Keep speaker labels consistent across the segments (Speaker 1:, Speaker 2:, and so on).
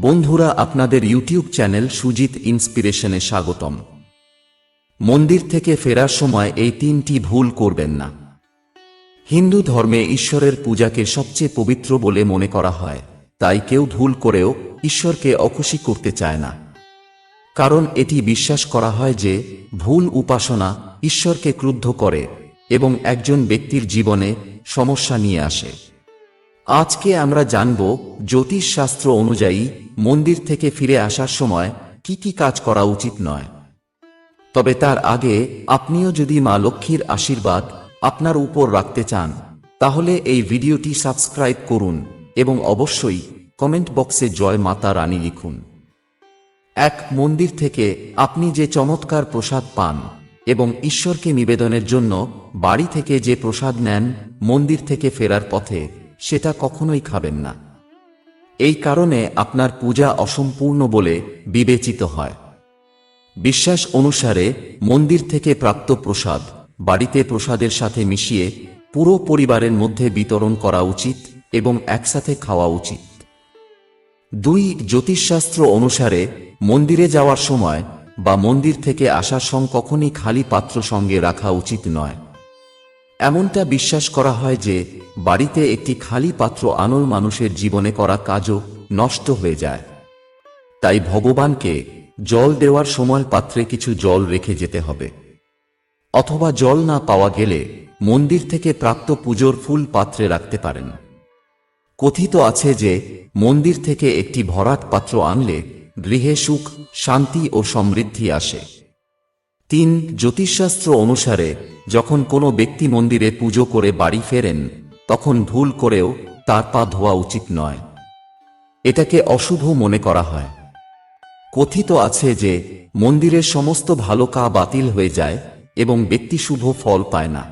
Speaker 1: বন্ধুরা, আপনাদের YouTube channel Sujit ইন্সপিরেশনে স্বাগতম। মন্দির থেকে ফেরার সময় এই তিনটি ভুল করবেন না। হিন্দু ধর্মে ঈশ্বরের পূজাকে সবচেয়ে পবিত্র বলে মনে করা হয়, তাই কেউ ভুল করেও ঈশ্বরকে অখুশি করতে চায় না। কারণ এটি বিশ্বাস করা হয় যে, ভুল উপাসনা ঈশ্বরকে ক্রুদ্ধ করে এবং একজন ব্যক্তির জীবনে সমস্যা নিয়ে আসে। আজকে আমরা জানব জ্যোতিষ শাস্ত্র অনুযায়ী মন্দির থেকে ফিরে আসার সময় কি কি কাজ করা উচিত নয়। তবে তার আগে আপনিও যদি মা লক্ষ্মীর আশীর্বাদ আপনার উপর রাখতে চান, তাহলে এই ভিডিওটি সাবস্ক্রাইব করুন এবং অবশ্যই কমেন্ট বক্সে জয় মাতা রানী লিখুন। এক, মন্দির থেকে আপনি যে চমৎকার প্রসাদ পান এবং ঈশ্বরকে নিবেদনের জন্য বাড়ি থেকে যে প্রসাদ নেন মন্দির থেকে ফেরার পথে, সেটা কখনোই খাবেন না। এই কারণে আপনার পূজা অসম্পূর্ণ বলে বিবেচিত হয়। বিশ্বাস অনুসারে মন্দির থেকে প্রাপ্ত প্রসাদ, বাড়িতে প্রসাদের সাথে মিশিয়ে পুরো পরিবারের মধ্যে বিতরণ করা উচিত এবং একসাথে খাওয়া উচিত। দুই জ্যোতিষশাস্ত্র অনুসারে মন্দিরে যাওয়ার সময় বা মন্দির থেকে আসার সং কখনই খালি পাত্র সঙ্গে রাখা উচিত নয়। এমনটা বিশ্বাস করা হয় যে, বাড়িতে একটি খালি পাত্র আনল মানুষের জীবনে করা কাজও নষ্ট হয়ে যায়। তাই ভগবানকে জল দেওয়ার সময় পাত্রে কিছু জল রেখে যেতে হবে। অথবা জল না পাওয়া গেলে মন্দির থেকে প্রাপ্ত পুজোর ফুল পাত্রে রাখতে পারেন। কথিত আছে যে, মন্দির থেকে একটি ভরাট পাত্র আনলে গৃহে সুখ, শান্তি ও সমৃদ্ধি আসে। তিন জ্যোতিষশাস্ত্র অনুসারে, যখন কোনো ব্যক্তি মন্দিরে পুজো করে বাড়ি ফেরেন, তখন ভুল করেও তার পা ধোয়া উচিত নয়। এটাকে অশুভ মনে করা হয়। কথিত আছে যে, মন্দিরের সমস্ত ভালো কা বাতিল হয়ে যায় এবং ব্যক্তি শুভ ফল পায় না।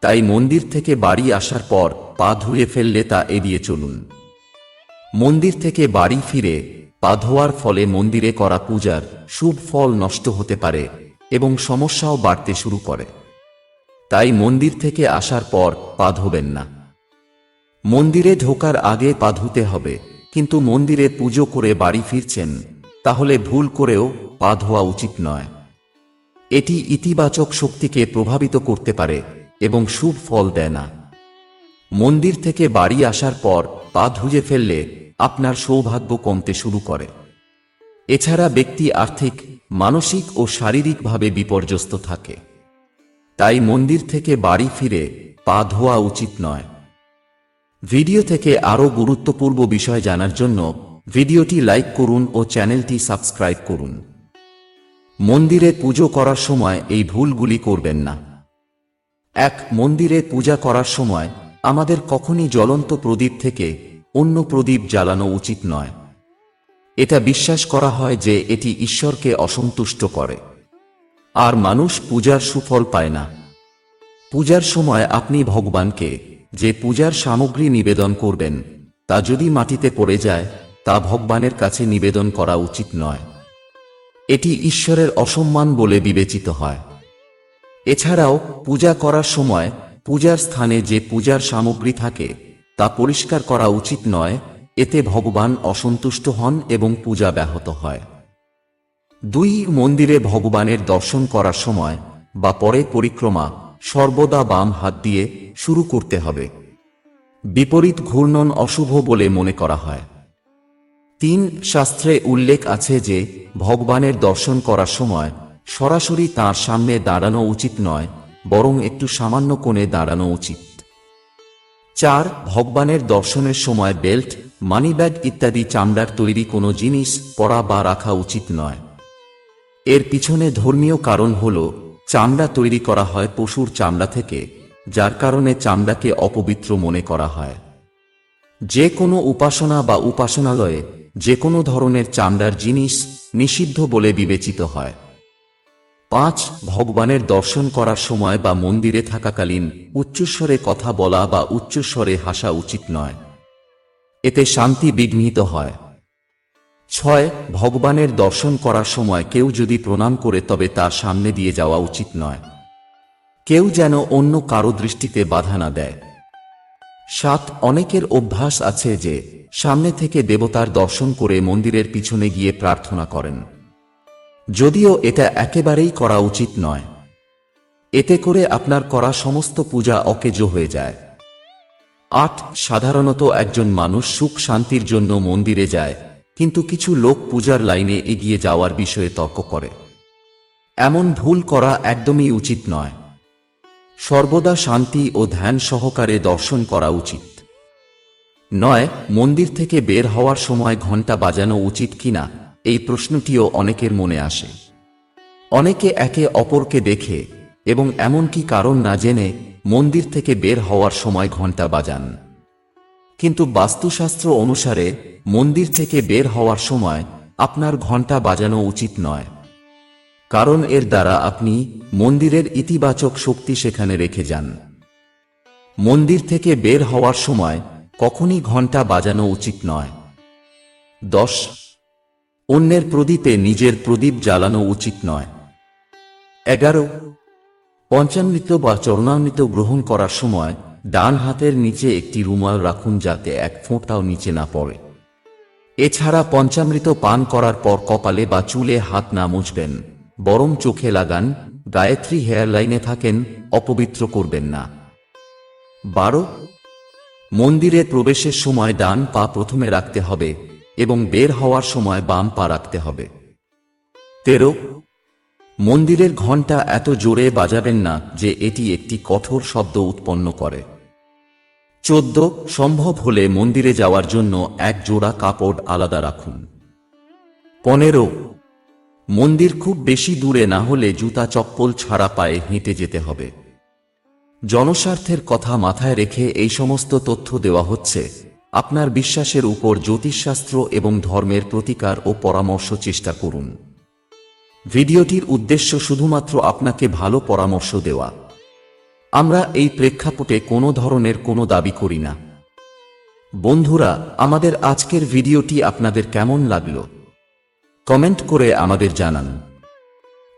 Speaker 1: তাই মন্দির থেকে বাড়ি আসার পর পা ধুয়ে ফেললে তা এড়িয়ে চলুন। মন্দির থেকে বাড়ি ফিরে পা ধোয়ার ফলে মন্দিরে করা পূজার শুভ ফল নষ্ট হতে পারে। এবং সমস্যাও বাড়তে শুরু করে। তাই মন্দির থেকে আসার পর পা ধোবেন না। মন্দিরে ঢোকার আগে পা ধুতে হবে, কিন্তু মন্দিরে পুজো করে বাড়ি ফিরছেন, তাহলে ভুল করেও পা ধোয়া উচিত নয়। এটি ইতিবাচক শক্তিকে প্রভাবিত করতে পারে এবং শুভ ফল দেয় না। মন্দির থেকে বাড়ি আসার পর পা ধুয়ে ফেললে আপনার সৌভাগ্য কমতে শুরু করে। এছাড়া ব্যক্তি আর্থিক মানসিক ও শারীরিকভাবে বিপর্যস্ত থাকে। তাই মন্দির থেকে বাড়ি ফিরে পা ধোয়া উচিত নয়। ভিডিও থেকে আরও গুরুত্বপূর্ণ বিষয় জানার জন্য ভিডিওটি লাইক করুন ও চ্যানেলটি সাবস্ক্রাইব করুন। মন্দিরে পুজো করার সময় এই ভুলগুলি করবেন না। এক, মন্দিরে পূজা করার সময় আমাদের কখনই জ্বলন্ত প্রদীপ থেকে অন্য প্রদীপ জ্বালানো উচিত নয়। এটা বিশ্বাস করা হয় যে এটি ঈশ্বরকে অসন্তুষ্ট করে। আর মানুষ পূজার সুফল পায় না। পূজার সময় আপনি ভগবানকে যে পূজার সামগ্রী নিবেদন করবেন, তা যদি মাটিতে পড়ে যায়, তা ভগবানের কাছে নিবেদন করা উচিত নয়। এটি ঈশ্বরের অসম্মান বলে বিবেচিত হয়। এছাড়াও, পূজা করার সময় পূজার স্থানে যে পূজার সামগ্রী থাকে, তা পরিষ্কার করা উচিত নয় এতে ভগবান অসন্তুষ্ট হন এবং পূজা ব্যাহত হয়। দুই মন্দিরে ভগবানের দর্শন করার সময় বা পরে পরিক্রমা সর্বদা বাম হাত দিয়ে শুরু করতে হবে। বিপরীত ঘূর্ণন অশুভ বলে মনে করা হয়। তিন শাস্ত্রে উল্লেখ আছে যে, ভগবানের দর্শন করার সময় সরাসরি তার সামনে দাঁড়ানো উচিত নয়, বরং একটু সামান্য কোণে দাঁড়ানো উচিত। চার, ভগবানের দর্শনের সময় বেল্ট মানিব্যাগ ইত্যাদি চামড়ার তৈরি কোনো জিনিস পরা বা রাখা উচিত নয়। এর পিছনে ধর্মীয় কারণ হল, চামড়া তৈরি করা হয় পশুর চামড়া থেকে, যার কারণে চামড়াকে অপবিত্র মনে করা হয়। যে কোনো উপাসনা বা উপাসনালয়ে যে কোনো ধরনের চামড়ার জিনিস নিষিদ্ধ বলে বিবেচিত হয়। পাঁচ, ভগবানের দর্শন করার সময় বা মন্দিরে থাকাকালীন উচ্চস্বরে কথা বলা বা উচ্চস্বরে হাসা উচিত নয়। এতে শান্তি বিঘ্নিত হয়। ছয়, ভগবানের দর্শন করার সময় কেউ যদি প্রণাম করে তবে তার সামনে দিয়ে যাওয়া উচিত নয়। কেউ যেন অন্য কারও দৃষ্টিতে বাধা না দেয়। সাত, অনেকের অভ্যাস আছে যে সামনে থেকে দেবতার দর্শন করে মন্দিরের পিছনে গিয়ে প্রার্থনা করেন। যদিও এটা একেবারেই করা উচিত নয়। এতে করে আপনার করা সমস্ত পূজা অকেজো হয়ে যায়। আট সাধারণত একজন মানুষ সুখ শান্তির জন্য মন্দিরে যায়, কিন্তু কিছু লোক পূজার লাইনে এগিয়ে যাওয়ার বিষয়ে তর্ক করে। এমন ভুল করা একদমই উচিত নয়। সর্বদা শান্তি ও ধ্যান সহকারে দর্শন করা উচিত। নয়, মন্দির থেকে বের হওয়ার সময় ঘণ্টা বাজানো উচিত কিনা, এই প্রশ্নটিও অনেকের মনে আসে। অনেকে একে অপরকে দেখে এবং এমনকি কারণ না জেনে মন্দির থেকে বের হওয়ার সময় ঘণ্টা বাজান। কিন্তু বাস্তুশাস্ত্র অনুসারে মন্দির থেকে বের হওয়ার সময় আপনার ঘণ্টা বাজানো উচিত নয়। কারণ এর দ্বারা আপনি মন্দিরের ইতিবাচক শক্তি সেখানে রেখে যান। মন্দির থেকে বের হওয়ার সময় কখনই ঘণ্টা বাজানো উচিত নয়। দশ, অন্যের প্রদীপে নিজের প্রদীপ জ্বালানো উচিত নয়। এগারো পঞ্চামৃত বা চরণামৃত গ্রহণ করার সময় ডান হাতের নিচে একটি রুমাল রাখুন যাতে এক ফোঁটাও নিচে না পড়ে। এছাড়া পঞ্চামৃত পান করার পর কপালে বা চুলে হাত না মুছবেন, বরং চোখে লাগান, গায়ত্রী হেয়ার লাইনে থাকেন, অপবিত্র করবেন না। বারো, মন্দিরে প্রবেশের সময় ডান পা প্রথমে রাখতে হবে এবং বের হওয়ার সময় বাম পা রাখতে হবে। তেরো মন্দিরের ঘণ্টা এত জোরে বাজাবেন না যে এটি একটি কঠোর শব্দ উৎপন্ন করে। চোদ্দ, সম্ভব হলে মন্দিরে যাওয়ার জন্য এক জোড়া কাপড় আলাদা রাখুন। পনেরো, মন্দির খুব বেশি দূরে না হলে জুতা চপ্পল ছাড়া পায়ে হেঁটে যেতে হবে। জনস্বার্থের কথা মাথায় রেখে এই সমস্ত তথ্য দেওয়া হচ্ছে। আপনার বিশ্বাসের উপর জ্যোতিষশাস্ত্র এবং ধর্মের প্রতিকার ও পরামর্শ চেষ্টা করুন। ভিডিওটির উদ্দেশ্য শুধুমাত্র আপনাকে ভালো পরামর্শ দেওয়া। আমরা এই প্রেক্ষাপটে কোনো ধরনের কোনো দাবি করি না। বন্ধুরা, আমাদের আজকের ভিডিওটি আপনাদের কেমন লাগল? কমেন্ট করে আমাদের জানান।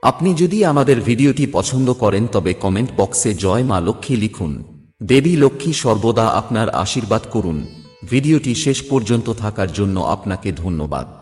Speaker 1: আপনি যদি আমাদের ভিডিওটি পছন্দ করেন, তবে কমেন্ট বক্সে জয় মা লক্ষ্মী লিখুন। দেবী লক্ষ্মী সর্বদা আপনার আশীর্বাদ করুন। ভিডিওটি শেষ পর্যন্ত থাকার জন্য আপনাকে ধন্যবাদ।